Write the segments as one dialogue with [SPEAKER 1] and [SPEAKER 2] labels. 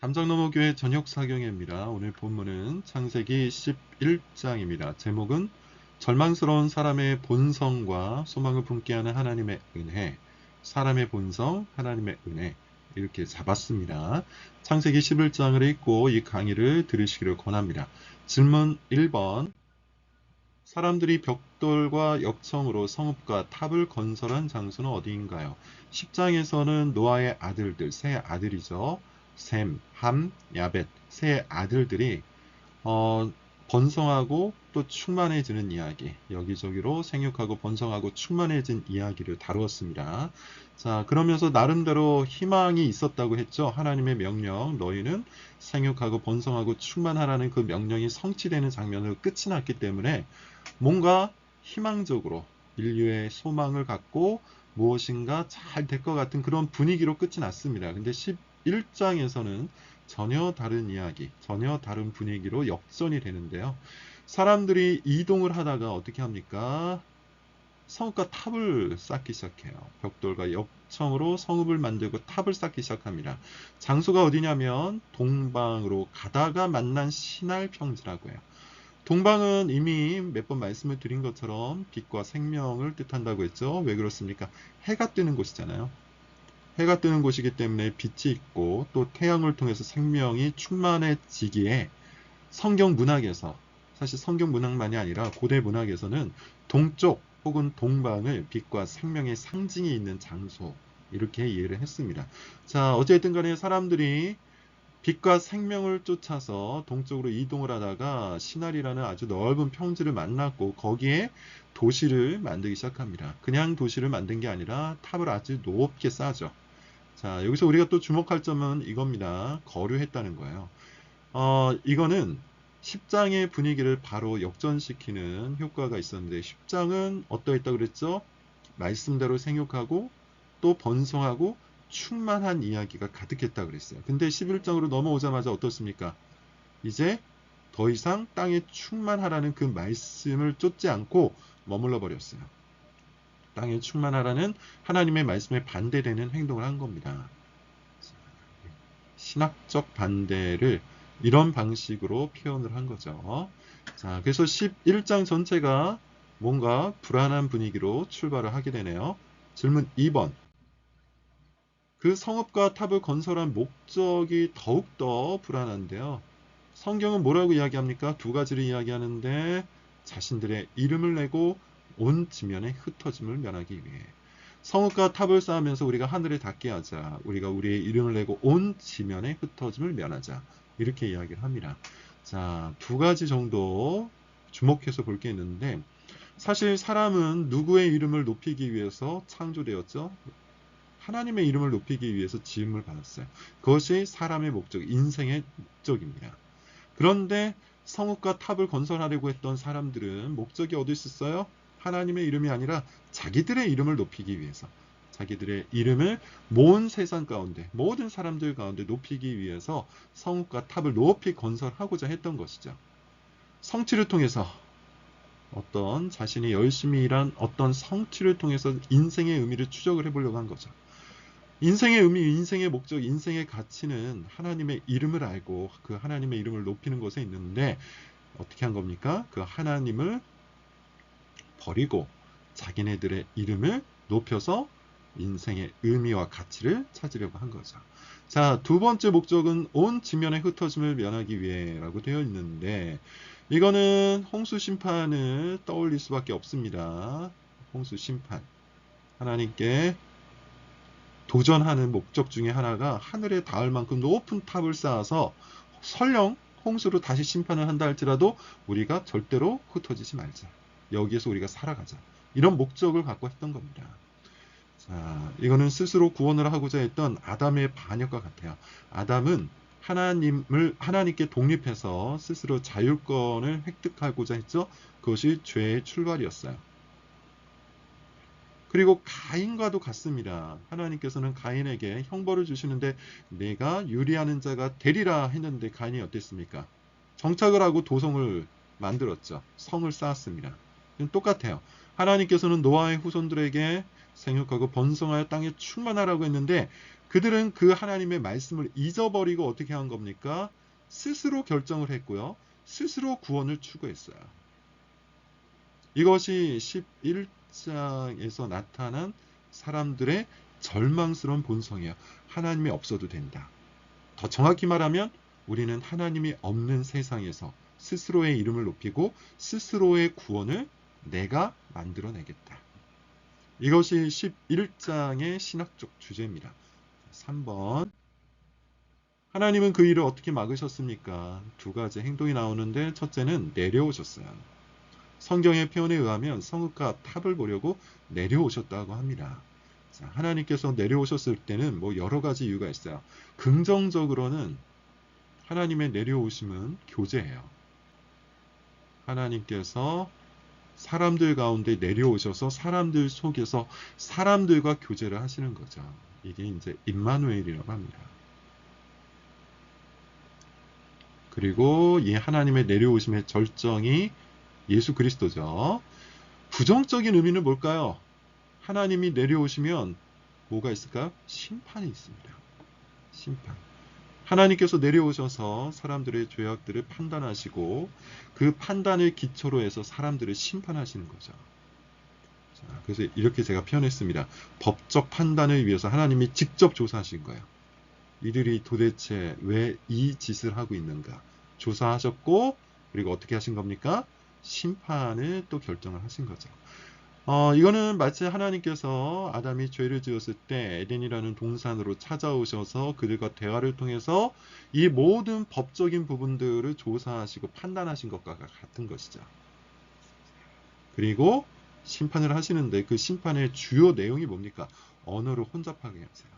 [SPEAKER 1] 담장너머교회 저녁 사경입니다. 오늘 본문은 창세기 11장입니다. 제목은 절망스러운 사람의 본성과 소망을 품게 하는 하나님의 은혜, 사람의 본성, 하나님의 은혜 이렇게 잡았습니다. 창세기 11장을 읽고 이 강의를 들으시기를 권합니다. 질문 1번 사람들이 벽돌과 역청으로 성읍과 탑을 건설한 장소는 어디인가요? 10장에서는 노아의 아들들, 세 아들이죠. 셈, 함, 야벳 세 아들들이 어, 번성하고 또 충만해지는 이야기 여기저기로 생육하고 번성하고 충만해진 이야기를 다루었습니다. 자 그러면서 나름대로 희망이 있었다고 했죠. 하나님의 명령 너희는 생육하고 번성하고 충만하라는 그 명령이 성취되는 장면으로 끝이 났기 때문에 뭔가 희망적으로 인류의 소망을 갖고 무엇인가 잘 될 것 같은 그런 분위기로 끝이 났습니다. 근데 1장에서는 전혀 다른 이야기, 전혀 다른 분위기로 역전이 되는데요. 사람들이 이동을 하다가 어떻게 합니까? 성읍과 탑을 쌓기 시작해요. 벽돌과 역청으로 성읍을 만들고 탑을 쌓기 시작합니다. 장소가 어디냐면 동방으로 가다가 만난 신할 평지라고 해요. 동방은 이미 몇 번 말씀을 드린 것처럼 빛과 생명을 뜻한다고 했죠. 왜 그렇습니까? 해가 뜨는 곳이잖아요. 해가 뜨는 곳이기 때문에 빛이 있고 또 태양을 통해서 생명이 충만해지기에 성경 문학에서 사실 성경 문학만이 아니라 고대 문학에서는 동쪽 혹은 동방을 빛과 생명의 상징이 있는 장소 이렇게 이해를 했습니다. 자 어쨌든 간에 사람들이 빛과 생명을 쫓아서 동쪽으로 이동을 하다가 시나리라는 아주 넓은 평지를 만났고 거기에 도시를 만들기 시작합니다. 그냥 도시를 만든 게 아니라 탑을 아주 높게 쌓죠. 자, 여기서 우리가 또 주목할 점은 이겁니다. 거류했다는 거예요. 어, 이거는 10장의 분위기를 바로 역전시키는 효과가 있었는데 10장은 어떠했다 그랬죠? 말씀대로 생육하고 또 번성하고 충만한 이야기가 가득했다 그랬어요. 근데 11장으로 넘어오자마자 어떻습니까? 이제 더 이상 땅에 충만하라는 그 말씀을 쫓지 않고 머물러 버렸어요. 땅에 충만하라는 하나님의 말씀에 반대되는 행동을 한 겁니다. 신학적 반대를 이런 방식으로 표현을 한 거죠. 자, 그래서 11장 전체가 뭔가 불안한 분위기로 출발을 하게 되네요. 질문 2번. 그 성읍과 탑을 건설한 목적이 더욱더 불안한데요. 성경은 뭐라고 이야기합니까? 두 가지를 이야기하는데 자신들의 이름을 내고 온 지면의 흩어짐을 면하기 위해 성읍과 탑을 쌓으면서 우리가 하늘에 닿게 하자. 우리가 우리의 이름을 내고 온 지면의 흩어짐을 면하자. 이렇게 이야기를 합니다. 자, 두 가지 정도 주목해서 볼 게 있는데 사실 사람은 누구의 이름을 높이기 위해서 창조되었죠? 하나님의 이름을 높이기 위해서 지음을 받았어요. 그것이 사람의 목적, 인생의 목적입니다. 그런데 성읍과 탑을 건설하려고 했던 사람들은 목적이 어디 있었어요? 하나님의 이름이 아니라 자기들의 이름을 높이기 위해서 자기들의 이름을 모든 세상 가운데 모든 사람들 가운데 높이기 위해서 성읍과 탑을 높이 건설하고자 했던 것이죠. 성취를 통해서 어떤 자신이 열심히 일한 어떤 성취를 통해서 인생의 의미를 추적을 해보려고 한 거죠. 인생의 의미, 인생의 목적, 인생의 가치는 하나님의 이름을 알고 그 하나님의 이름을 높이는 것에 있는데 어떻게 한 겁니까? 그 하나님을 버리고 자기네들의 이름을 높여서 인생의 의미와 가치를 찾으려고 한 거죠. 자, 두 번째 목적은 온 지면의 흩어짐을 면하기 위해라고 되어 있는데 이거는 홍수 심판을 떠올릴 수밖에 없습니다. 홍수 심판. 하나님께 도전하는 목적 중에 하나가 하늘에 닿을 만큼 높은 탑을 쌓아서 설령 홍수로 다시 심판을 한다 할지라도 우리가 절대로 흩어지지 말자. 여기에서 우리가 살아가자. 이런 목적을 갖고 했던 겁니다. 자, 이거는 스스로 구원을 하고자 했던 아담의 반역과 같아요. 아담은 하나님을 하나님께 독립해서 스스로 자율권을 획득하고자 했죠. 그것이 죄의 출발이었어요. 그리고 가인과도 같습니다. 하나님께서는 가인에게 형벌을 주시는데 내가 유리하는 자가 되리라 했는데 가인이 어땠습니까? 정착을 하고 도성을 만들었죠. 성을 쌓았습니다. 똑같아요. 하나님께서는 노아의 후손들에게 생육하고 번성하여 땅에 충만하라고 했는데 그들은 그 하나님의 말씀을 잊어버리고 어떻게 한 겁니까? 스스로 결정을 했고요. 스스로 구원을 추구했어요. 이것이 11장에서 나타난 사람들의 절망스러운 본성이야. 하나님이 없어도 된다. 더 정확히 말하면 우리는 하나님이 없는 세상에서 스스로의 이름을 높이고 스스로의 구원을 내가 만들어내겠다. 이것이 11장의 신학적 주제입니다. 3번. 하나님은 그 일을 어떻게 막으셨습니까? 두 가지 행동이 나오는데 첫째는 내려오셨어요. 성경의 표현에 의하면 성읍과 탑을 보려고 내려오셨다고 합니다. 자, 하나님께서 내려오셨을 때는 뭐 여러 가지 이유가 있어요. 긍정적으로는 하나님의 내려오심은 교제예요. 하나님께서 사람들 가운데 내려오셔서 사람들 속에서 사람들과 교제를 하시는 거죠. 이게 이제 임마누엘이라고 합니다. 그리고 이 하나님의 내려오심의 절정이 예수 그리스도죠. 부정적인 의미는 뭘까요? 하나님이 내려오시면 뭐가 있을까요? 심판이 있습니다. 심판. 하나님께서 내려오셔서 사람들의 죄악들을 판단하시고 그 판단을 기초로 해서 사람들을 심판하시는 거죠. 자, 그래서 이렇게 제가 표현했습니다. 법적 판단을 위해서 하나님이 직접 조사하신 거예요. 이들이 도대체 왜 이 짓을 하고 있는가 조사하셨고 그리고 어떻게 하신 겁니까? 심판을 또 결정을 하신 거죠. 어, 이거는 마치 하나님께서 아담이 죄를 지었을 때 에덴이라는 동산으로 찾아오셔서 그들과 대화를 통해서 이 모든 법적인 부분들을 조사하시고 판단하신 것과 같은 것이죠. 그리고 심판을 하시는데 그 심판의 주요 내용이 뭡니까? 언어를 혼잡하게 하세요.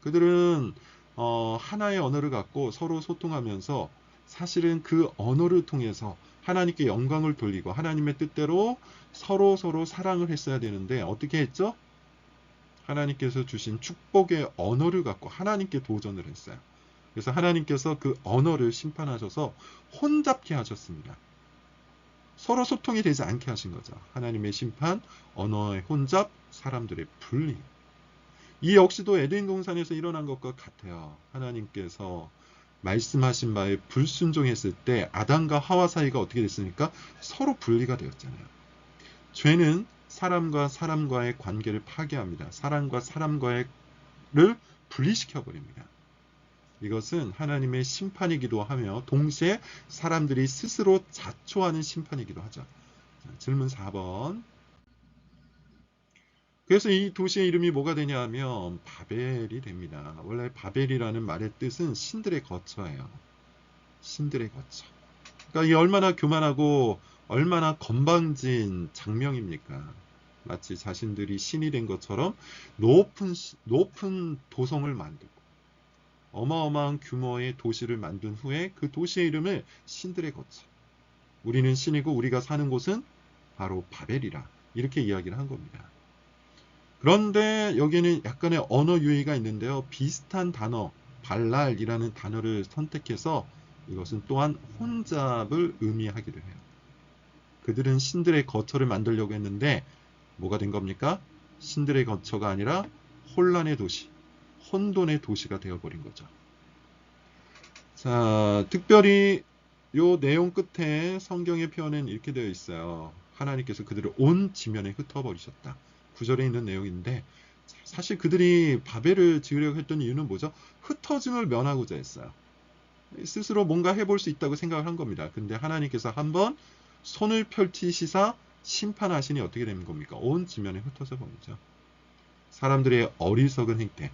[SPEAKER 1] 그들은 어, 하나의 언어를 갖고 서로 소통하면서 사실은 그 언어를 통해서 하나님께 영광을 돌리고 하나님의 뜻대로 서로 서로 사랑을 했어야 되는데 어떻게 했죠? 하나님께서 주신 축복의 언어를 갖고 하나님께 도전을 했어요. 그래서 하나님께서 그 언어를 심판하셔서 혼잡게 하셨습니다. 서로 소통이 되지 않게 하신 거죠. 하나님의 심판, 언어의 혼잡, 사람들의 분리. 이 역시도 에덴 동산에서 일어난 것과 같아요. 하나님께서 말씀하신 바에 불순종했을 때 아담과 하와 사이가 어떻게 됐습니까? 서로 분리가 되었잖아요. 죄는 사람과 사람과의 관계를 파괴합니다. 사람과 사람과의를 분리시켜 버립니다. 이것은 하나님의 심판이기도 하며 동시에 사람들이 스스로 자초하는 심판이기도 하죠. 자, 질문 4번. 그래서 이 도시의 이름이 뭐가 되냐 하면 바벨이 됩니다. 원래 바벨이라는 말의 뜻은 신들의 거처예요. 신들의 거처. 그러니까 이 얼마나 교만하고 얼마나 건방진 장명입니까? 마치 자신들이 신이 된 것처럼 높은 높은 도성을 만들고 어마어마한 규모의 도시를 만든 후에 그 도시의 이름을 신들의 거처. 우리는 신이고 우리가 사는 곳은 바로 바벨이라 이렇게 이야기를 한 겁니다. 그런데 여기는 약간의 언어 유의가 있는데요. 비슷한 단어, 발랄이라는 단어를 선택해서 이것은 또한 혼잡을 의미하기도 해요. 그들은 신들의 거처를 만들려고 했는데 뭐가 된 겁니까? 신들의 거처가 아니라 혼란의 도시, 혼돈의 도시가 되어버린 거죠. 자, 특별히 요 내용 끝에 성경의 표현은 이렇게 되어 있어요. 하나님께서 그들을 온 지면에 흩어버리셨다. 구절에 있는 내용인데 사실 그들이 바벨을 지으려고 했던 이유는 뭐죠? 흩어짐을 면하고자 했어요. 스스로 뭔가 해볼 수 있다고 생각을 한 겁니다. 근데 하나님께서 한번 손을 펼치시사 심판하시니 어떻게 되는 겁니까? 온 지면에 흩어져 버리죠. 사람들의 어리석은 행태,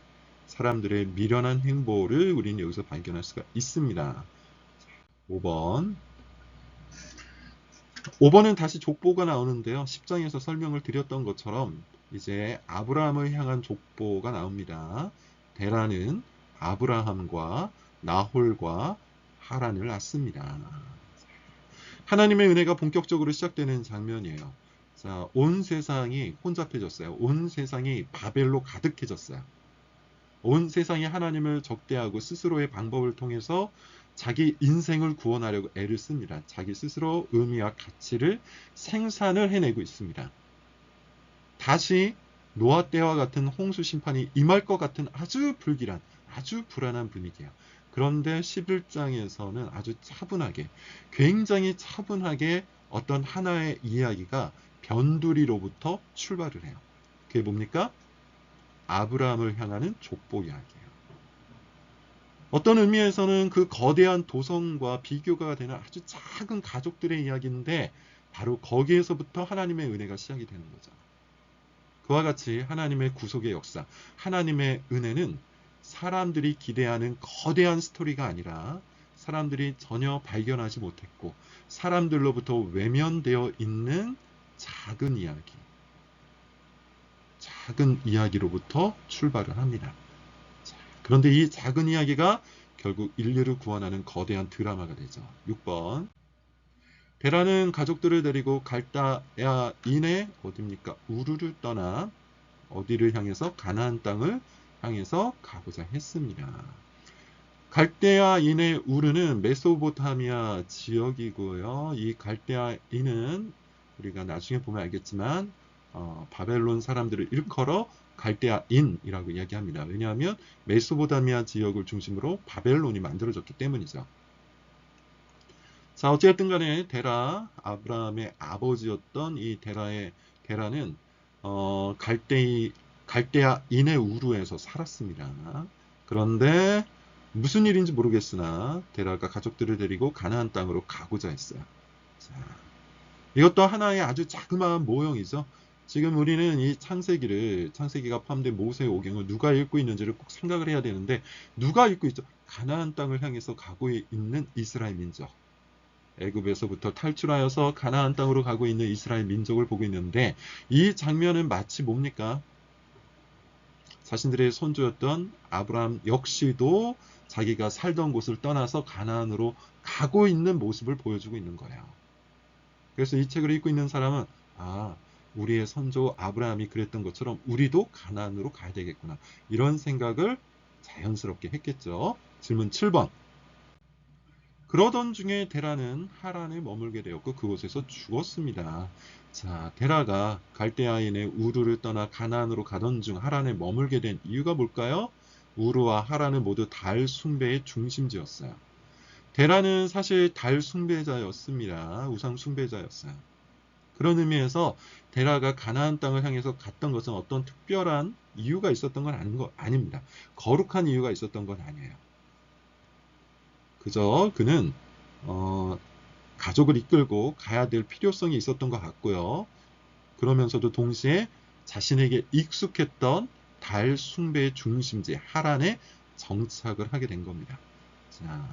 [SPEAKER 1] 사람들의 미련한 행보를 우리는 여기서 발견할 수가 있습니다. 5번. 5번은 다시 족보가 나오는데요. 10장에서 설명을 드렸던 것처럼 이제 아브라함을 향한 족보가 나옵니다. 데라는 아브라함과 나홀과 하란을 낳습니다. 하나님의 은혜가 본격적으로 시작되는 장면이에요. 자, 온 세상이 혼잡해졌어요. 온 세상이 바벨로 가득해졌어요. 온 세상이 하나님을 적대하고 스스로의 방법을 통해서 자기 인생을 구원하려고 애를 씁니다. 자기 스스로 의미와 가치를 생산을 해내고 있습니다. 다시 노아 때와 같은 홍수 심판이 임할 것 같은 아주 불길한 아주 불안한 분위기야. 그런데 11장에서는 아주 차분하게 굉장히 차분하게 어떤 하나의 이야기가 변두리로부터 출발을 해요. 그게 뭡니까? 아브라함을 향하는 족보 이야기예요. 어떤 의미에서는 그 거대한 도성과 비교가 되는 아주 작은 가족들의 이야기인데 바로 거기에서부터 하나님의 은혜가 시작이 되는 거죠. 그와 같이 하나님의 구속의 역사, 하나님의 은혜는 사람들이 기대하는 거대한 스토리가 아니라 사람들이 전혀 발견하지 못했고 사람들로부터 외면되어 있는 작은 이야기, 작은 이야기로부터 출발을 합니다. 자, 그런데 이 작은 이야기가 결국 인류를 구원하는 거대한 드라마가 되죠. 6번. 베라는 가족들을 데리고 갈다야 인의 어디입니까? 우르를 떠나 어디를 향해서 가나안 땅을 향해서 가고자 했습니다. 갈대아인의 우르는 메소포타미아 지역이고요. 이 갈대아인은 우리가 나중에 보면 알겠지만 어, 바벨론 사람들을 일컬어 갈대아인이라고 이야기합니다. 왜냐하면 메소포타미아 지역을 중심으로 바벨론이 만들어졌기 때문이죠. 자, 어쨌든 간에 데라, 아브라함의 아버지였던 이 데라의, 데라는, 어, 갈대이, 갈대아인의 우루에서 살았습니다. 그런데 무슨 일인지 모르겠으나 데라가 가족들을 데리고 가나안 땅으로 가고자 했어요. 자, 이것도 하나의 아주 자그마한 모형이죠. 지금 우리는 이 창세기를 창세기가 포함된 모세의 오경을 누가 읽고 있는지를 꼭 생각을 해야 되는데 누가 읽고 있죠? 가나안 땅을 향해서 가고 있는 이스라엘 민족. 애굽에서부터 탈출하여서 가나안 땅으로 가고 있는 이스라엘 민족을 보고 있는데 이 장면은 마치 뭡니까? 자신들의 손주였던 아브라함 역시도 자기가 살던 곳을 떠나서 가나안으로 가고 있는 모습을 보여주고 있는 거예요. 그래서 이 책을 읽고 있는 사람은 아 우리의 선조 아브라함이 그랬던 것처럼 우리도 가나안으로 가야 되겠구나 이런 생각을 자연스럽게 했겠죠. 질문 7번 그러던 중에 데라는 하란에 머물게 되었고 그곳에서 죽었습니다. 자, 데라가 갈대아인의 우르를 떠나 가나안으로 가던 중 하란에 머물게 된 이유가 뭘까요? 우르와 하란은 모두 달 숭배의 중심지였어요. 데라는 사실 달 숭배자였습니다. 우상 숭배자였어요. 그런 의미에서 데라가 가나안 땅을 향해서 갔던 것은 어떤 특별한 이유가 있었던 건 아닌 거 아닙니다. 거룩한 이유가 있었던 건 아니에요. 그저 그는 어, 가족을 이끌고 가야 될 필요성이 있었던 것 같고요. 그러면서도 동시에 자신에게 익숙했던 달 숭배의 중심지 하란에 정착을 하게 된 겁니다. 자,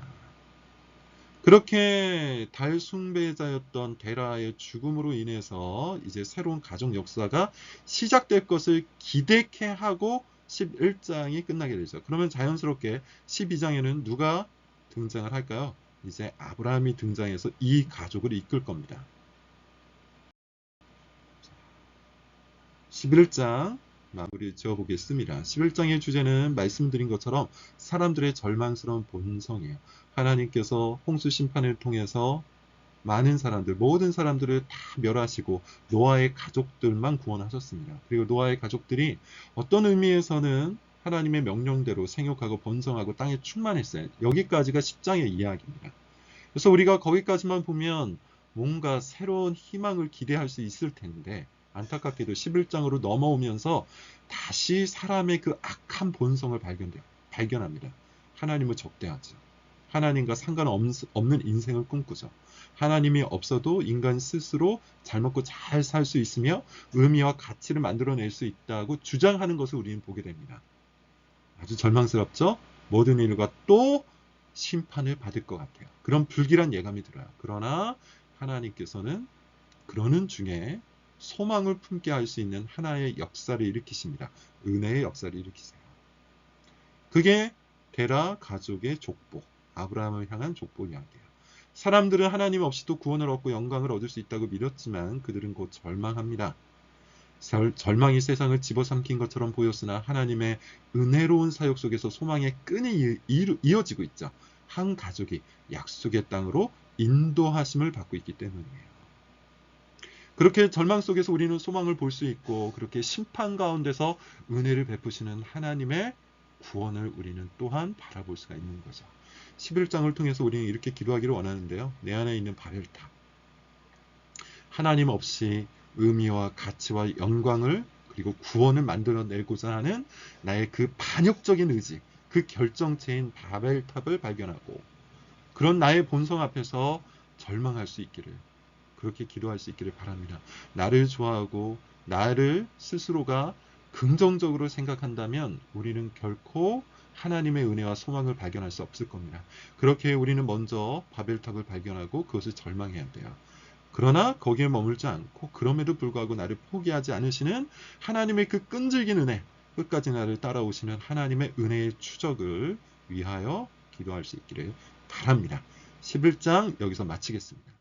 [SPEAKER 1] 그렇게 달 숭배자였던 데라의 죽음으로 인해서 이제 새로운 가족 역사가 시작될 것을 기대케 하고 11장이 끝나게 되죠. 그러면 자연스럽게 12장에는 누가 등장을 할까요? 이제 아브라함이 등장해서 이 가족을 이끌 겁니다. 11장 마무리 지어보겠습니다. 11장의 주제는 말씀드린 것처럼 사람들의 절망스러운 본성이에요. 하나님께서 홍수 심판을 통해서 많은 사람들, 모든 사람들을 다 멸하시고 노아의 가족들만 구원하셨습니다. 그리고 노아의 가족들이 어떤 의미에서는 하나님의 명령대로 생육하고 번성하고 땅에 충만했어요. 여기까지가 10장의 이야기입니다. 그래서 우리가 거기까지만 보면 뭔가 새로운 희망을 기대할 수 있을 텐데 안타깝게도 11장으로 넘어오면서 다시 사람의 그 악한 본성을 발견돼요. 발견합니다. 하나님을 적대하죠. 하나님과 상관없는 인생을 꿈꾸죠. 하나님이 없어도 인간 스스로 잘 먹고 잘 살 수 있으며 의미와 가치를 만들어낼 수 있다고 주장하는 것을 우리는 보게 됩니다. 아주 절망스럽죠? 모든 인류가 또 심판을 받을 것 같아요. 그런 불길한 예감이 들어요. 그러나 하나님께서는 그러는 중에 소망을 품게 할 수 있는 하나의 역사를 일으키십니다. 은혜의 역사를 일으키세요. 그게 데라 가족의 족보, 아브라함을 향한 족보 이야기예요. 사람들은 하나님 없이도 구원을 얻고 영광을 얻을 수 있다고 믿었지만 그들은 곧 절망합니다. 절망이 세상을 집어삼킨 것처럼 보였으나 하나님의 은혜로운 사역 속에서 소망의 끈이 이어지고 있죠. 한 가족이 약속의 땅으로 인도하심을 받고 있기 때문이에요. 그렇게 절망 속에서 우리는 소망을 볼 수 있고 그렇게 심판 가운데서 은혜를 베푸시는 하나님의 구원을 우리는 또한 바라볼 수가 있는 거죠. 11장을 통해서 우리는 이렇게 기도하기를 원하는데요. 내 안에 있는 바벨탑. 하나님 없이 의미와 가치와 영광을 그리고 구원을 만들어내고자 하는 나의 그 반역적인 의지, 그 결정체인 바벨탑을 발견하고 그런 나의 본성 앞에서 절망할 수 있기를 그렇게 기도할 수 있기를 바랍니다. 나를 좋아하고 나를 스스로가 긍정적으로 생각한다면 우리는 결코 하나님의 은혜와 소망을 발견할 수 없을 겁니다. 그렇게 우리는 먼저 바벨탑을 발견하고 그것을 절망해야 돼요. 그러나 거기에 머물지 않고 그럼에도 불구하고 나를 포기하지 않으시는 하나님의 그 끈질긴 은혜, 끝까지 나를 따라오시는 하나님의 은혜의 추적을 위하여 기도할 수 있기를 바랍니다. 11장 여기서 마치겠습니다.